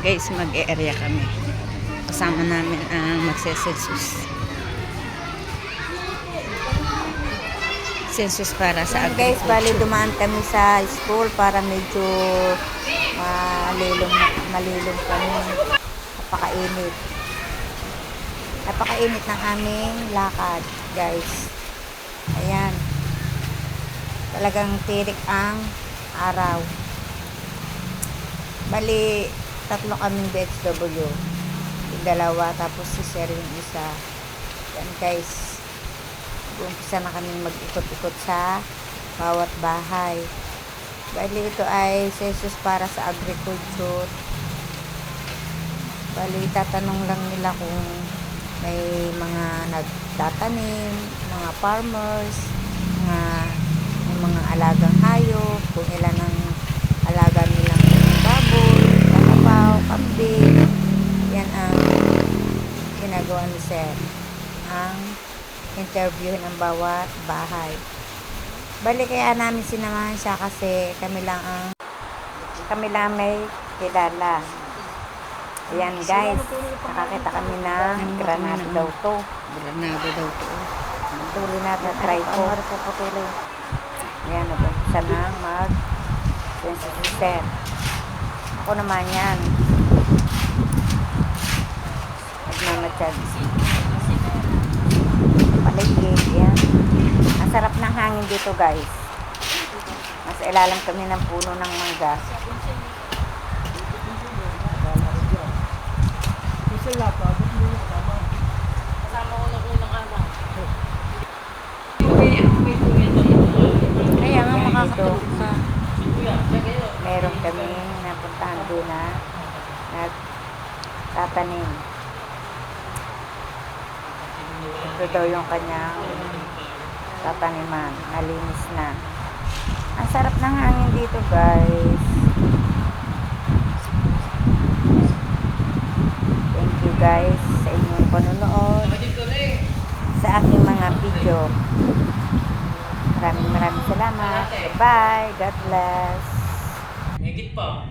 guys, mag-area kami. Kasama namin ang magsesensus. Census para sa Ayan guys, bali agriculture. dumaan kami sa school para medyo malilong, malilong kami. Napakainit. Napakainit ng aming lakad, guys. Ayan. Talagang tirik ang araw. Bali, tatlo kaming BHW. Yung dalawa, tapos si Sir yung isa. Yan guys. Umpisa na kami mag-ikot-ikot sa bawat bahay. Bali, ito ay census para sa agriculture. Bali, tatanong lang nila kung may mga nagtatanim, mga farmers, mga, mga alagang hayop, kung ilan ang ginagawa ni Sir. Ang interview ng bawat bahay. Bali kaya namin sinamahan siya kasi kami lang ang kami lang may kilala. Ayan guys, nakakita kami ng granada daw to. Granado daw to. Tuloy natin try ko. Ayan, nag-umpisa na mag sensitizer. Ako naman yan. Nagmamatsyag. Paligid, yan. Ang sarap ng hangin dito guys. Nasa ilalim kami ng puno ng mangga. Kaya nga makakatulog ka. Meron kami napuntahan doon na nagtatanim. Ito daw yung kanyang tataniman. Nalinis na. Ang sarap ng hangin dito guys. Thank you guys sa inyong panonood sa aking mga video. Maraming maraming salamat. Bye. God bless. Higit pa.